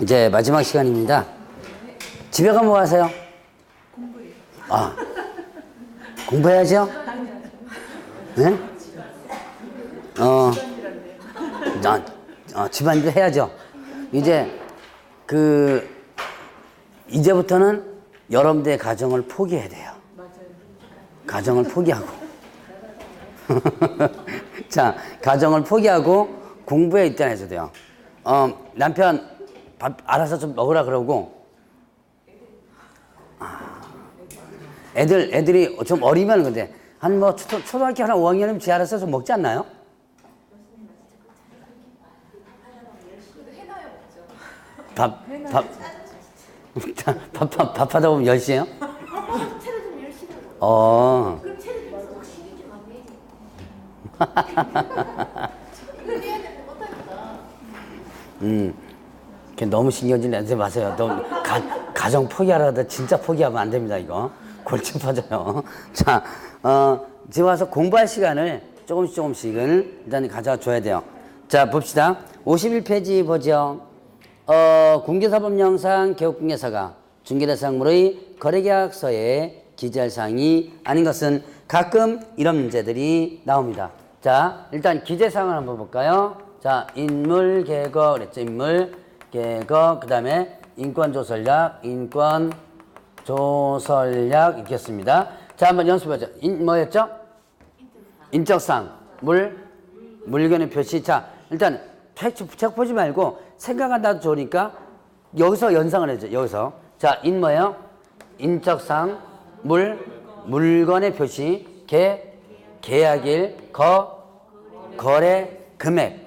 이제 마지막 시간입니다. 집에 가면 뭐 하세요? 아, 공부해야죠? 네? 어, 나, 어, 집안일 해야죠. 이제, 그, 이제부터는 여러분들의 가정을 포기해야 돼요. 가정을 포기하고. 자, 가정을 포기하고 공부에 입단해서 돼요. 어, 남편 밥 알아서 좀 먹으라 그러고, 아, 애들, 애들이 좀 어리면 근데, 한 뭐, 초, 초등학교 한 5학년이면 지 알아서 좀 먹지 않나요? 밥, 밥, 밥, 밥, 밥 하다 보면 10시에요? 어. 음, 너무 신경질 내지 마세요. 너무 가, 가정 포기하라다 진짜 포기하면 안 됩니다, 이거. 골치 빠져요. 자, 어, 지금 와서 공부할 시간을 조금씩 조금씩은 일단 가져와 줘야 돼요. 자, 봅시다. 51페이지 보죠. 어, 공개사법령상 개업공개사가 중개대상물의 거래계약서에 기재할 사항이 아닌 것은 가끔 이런 문제들이 나옵니다. 자, 일단 기재사항을 한번 볼까요? 자, 인물 개거 그랬죠. 인물 개거 그 다음에 인권 조설약, 인권 조설약 있겠습니다. 자, 한번 연습해보죠. 인 뭐였죠? 인적상, 물, 물건의 표시. 자, 일단 책, 책 보지 말고 생각한다도 좋으니까 여기서 연상을 해줘. 여기서. 자, 인 뭐예요? 인적상, 물, 물건의 표시, 개, 계약일, 거, 거래 금액,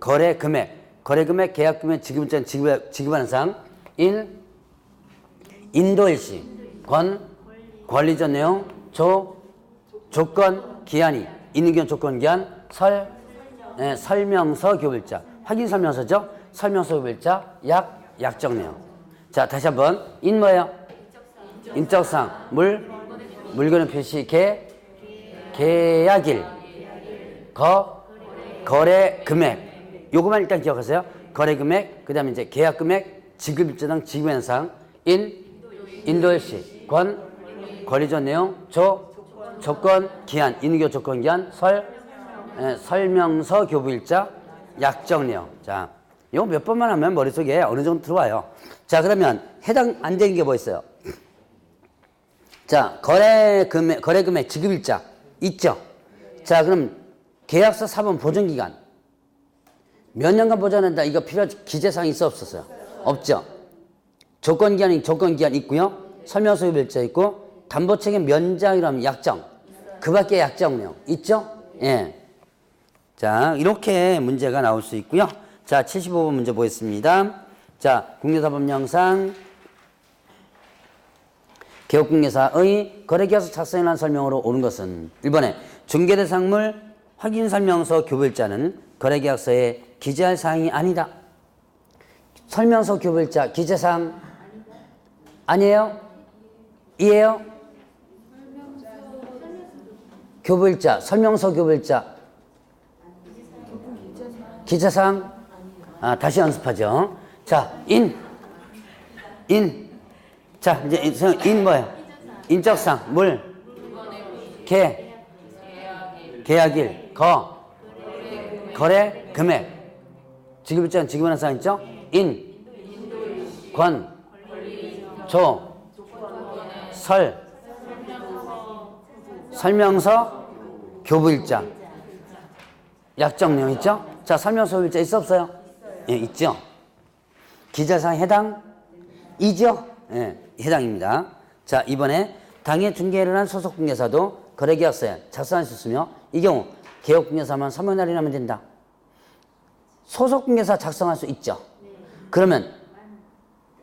거래 금액, 거래 금액, 계약 금액, 지급전 지급 지급하는 상, 인, 인도일시, 권, 권리전 내용, 조, 조건, 기한이, 기한, 조건, 기한, 설, 예, 설명서, 교bil자, 확인 설명서죠? 설명서, 교bil자, 약, 약정 내용. 자, 다시 한번, 인 뭐예요? 인적상, 물, 물건의 표시, 개, 계약일, 거, 거래 금액. 요거만 일단 기억하세요. 거래 금액, 그 다음에 이제 계약 금액, 지급 일자당 지급 현상, 인, 인도일시, 권, 권리전 내용, 조, 조건, 기한, 인교 조건 기한, 설, 에, 설명서 교부 일자, 약정 내용. 자, 요거 몇 번만 하면 머릿속에 어느 정도 들어와요. 자, 그러면 해당 안 되는 게 뭐 있어요? 자, 거래 금액, 거래 금액 지급 일자 있죠? 자, 그럼 계약서 사본 보존 기간 몇 년간 보존한다. 이거 필요 기재사항 있어 없었어요? 없죠. 조건 기한이 조건 기한 있고요. 설명서 일자 있고 담보 책임 면장이라면 약정. 그 밖에 약정 내용 있죠? 예. 자, 이렇게 문제가 나올 수 있고요. 자, 75번 문제 보겠습니다. 자, 국내사법령상 개업공개사의 거래계약서 작성에 관한 설명으로 옳은 것은 1번에 중개대상물 확인설명서 교부일자는 거래계약서에 기재할 사항이 아니다. 설명서 교부일자 기재사항 아니에요? 이에요? 교부일자 설명서 교부일자 기재사항 아, 다시 연습하죠. 자, 인, 인. 자, 이제 인, 인 뭐예요? 인적상, 물, 개, 계약일, 거, 거래, 금액. 지급일자는 지급하는 사항 있죠? 인, 권, 조, 설, 설명서, 교부일자. 약정 내용 있죠? 자, 설명서 일자 있어 없어요? 예, 있죠. 기자상 해당? 이죠? 예, 해당입니다. 자, 이번에 당해 중개를 한 소속 공개사도 거래계약서에 작성할 수 있으며 이 경우 개업공개사만 서명날이 나면 된다. 소속 공개사 작성할 수 있죠. 그러면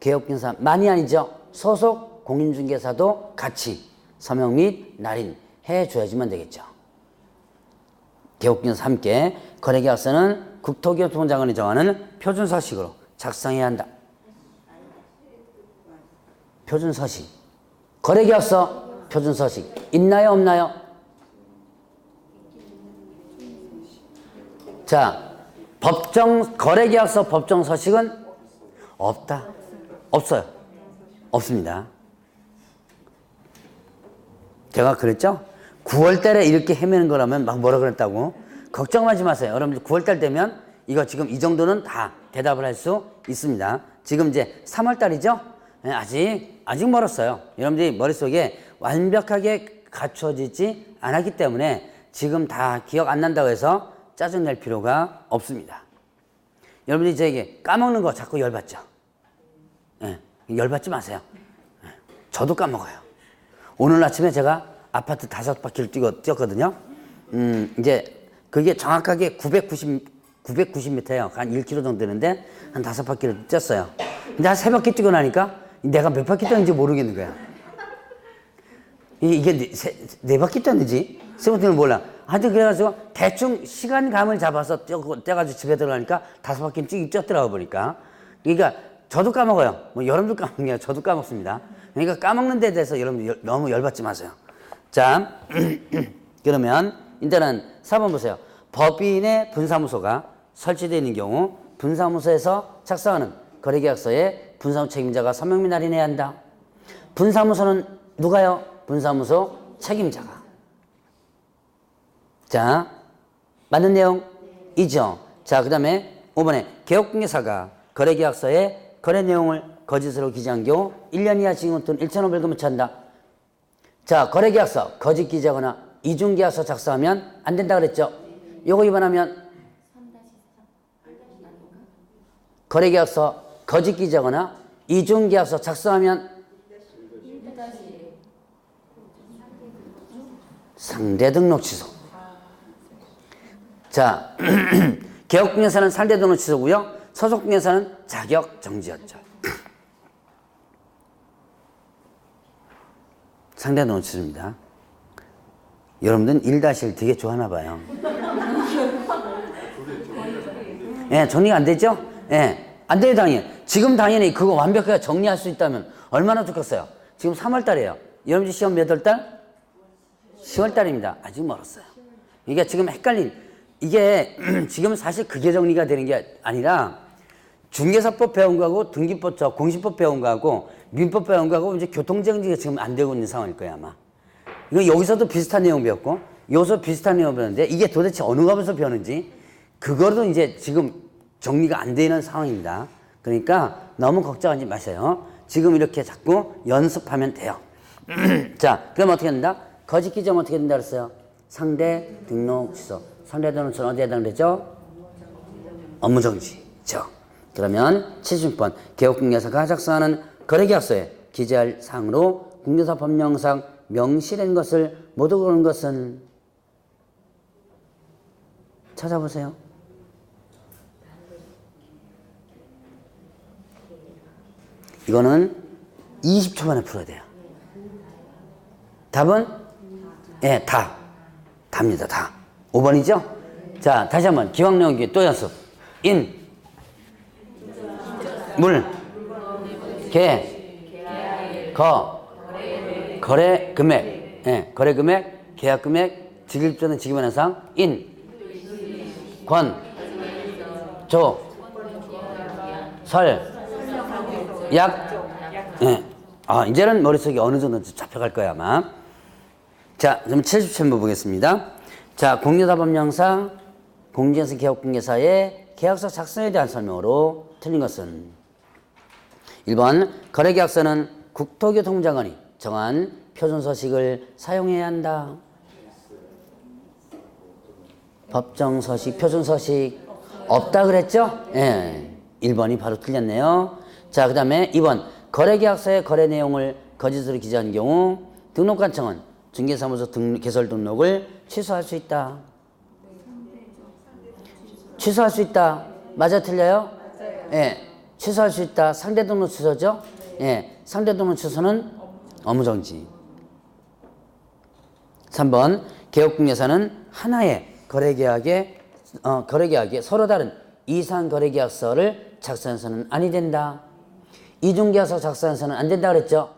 개업공개사만이 아니죠. 소속 공인중개사도 같이 서명 및 날인 해줘야지만 되겠죠. 개업기관사 함께 거래계약서는 국토교통장관이 정하는 표준서식으로 작성해야 한다. 표준서식. 거래계약서 표준서식 있나요 없나요? 자, 법정 거래계약서 법정 서식은 없다? 없어요. 없습니다. 제가 그랬죠? 9월 달에 이렇게 헤매는 거라면 막 뭐라 그랬다고? 걱정하지 마세요. 여러분들 9월 달 되면 이거 지금 이 정도는 다 대답을 할 수 있습니다. 지금 이제 3월 달이죠? 네, 아직, 아직 멀었어요. 여러분들이 머릿속에 완벽하게 갖춰지지 않았기 때문에 지금 다 기억 안 난다고 해서 짜증낼 필요가 없습니다. 여러분들이 저에게 까먹는 거 자꾸 열받죠? 예, 열받지 마세요. 예, 저도 까먹어요. 오늘 아침에 제가 아파트 다섯 바퀴를 뛰고, 뛰었거든요. 음, 이제 그게 정확하게 990, 990m예요. 한 1km 정도 되는데 한 다섯 바퀴를 뛰었어요. 근데 한 세 바퀴 뛰고 나니까 내가 몇 바퀴 뛰었는지 모르겠는 거야. 이게, 네, 세, 네 바퀴 뛰었는지 세 바퀴는 몰라. 하여튼 그래가지고 대충 시간감을 잡아서 뛰어가지고 집에 들어가니까 다섯 바퀴는 쭉 뛰었더라고 보니까. 그러니까 저도 까먹어요. 뭐 여러분도 까먹냐 저도 까먹습니다. 그러니까 까먹는 데 대해서 여러분 열- 너무 열받지 마세요. 자, 그러면 일단은 4번 보세요. 법인의 분사무소가 설치되어 있는 경우 분사무소에서 작성하는 거래계약서에 분사무 책임자가 서명 및 할인해야 한다. 분사무소는 누가요? 분사무소 책임자가. 자, 맞는 내용? 이죠. 자, 그 다음에 5번에 개업공개사가 거래계약서에 거래 내용을 거짓으로 기재한 경우 1년 이하 징역 또는 1,500원을 처한다. 자, 거래계약서 거짓 기재하거나 이중계약서 작성하면 안 된다 그랬죠? 요거 위반하면 거래계약서 거짓 기재하거나 이중계약서 작성하면 상대 등록 취소. 자, 상대 등록 취소고요. 소속공개사는 자격 정지였죠. 상대 등록 취소입니다. 여러분들은 1-1 되게 좋아하나 봐요. 예, 정리가 안 되죠? 예, 안 돼요, 당연히. 지금 당연히 그거 완벽하게 정리할 수 있다면 얼마나 좋겠어요? 지금 3월 달이에요. 여러분들 시험 몇 월 달? 10월 달입니다. 아직 멀었어요. 그러니까 지금 헷갈린, 이게 지금 사실 그게 정리가 되는 게 아니라 중개사법 배운 거하고 등기법, 저 공시법 배운 거하고 민법 배운 거하고 이제 교통정지가 지금 안 되고 있는 상황일 거야, 아마. 이거 여기서도 비슷한 내용 배웠고, 여기서 비슷한 내용 배웠는데, 이게 도대체 어느 가면서 배우는지, 그거도 이제 지금 정리가 안 되는 상황입니다. 그러니까 너무 걱정하지 마세요. 지금 이렇게 자꾸 연습하면 돼요. 자, 그럼 어떻게 된다? 거짓 기재하면 어떻게 된다 그랬어요? 상대 등록 취소. 등록 취소는 어디에 해당되죠? 업무 정지 죠. 그러면 70번 개업공개사가 작성하는 거래계약서에 기재할 사항으로 공개사 법령상 명시된 것을 모두 그런 것은 찾아보세요. 이거는 20초 만에 풀어야 돼요. 답은 예, 다. 답니다. 다. 5번이죠? 자, 다시 한번 기왕 내용기 또 연습. 인. 물, 개, 거, 거래 금액, 예, 거래 금액, 계약 금액, 직일조는 직위반 현상, 인, 권, 조, 설, 약, 예. 아, 이제는 머릿속에 어느 정도 잡혀갈 거야, 아마. 자, 그럼 77번 보겠습니다. 자, 공유사법령상 공제에서 개업공개사의 계약서 작성에 대한 설명으로 틀린 것은 1번 거래계약서는 국토교통부 장관이 정한 표준 서식을 사용해야 한다. 법정 서식, 표준 서식 없다 그랬죠? 예. 1번이 바로 틀렸네요. 자, 그 다음에 2번 거래계약서의 거래 내용을 거짓으로 기재한 경우 등록관청은 중개사무소 등, 개설 등록을 취소할 수 있다. 취소할 수 있다. 맞아 틀려요? 예. 취소할 수 있다. 상대 등록 취소죠? 예. 상대 등록 취소는 업무 정지. 3번 개업공개사는 하나의 거래 계약에 어, 거래 계약에 서로 다른 이상 거래 계약서를 작성해서는 아니 된다. 이중 계약서 작성해서는 안 된다 그랬죠?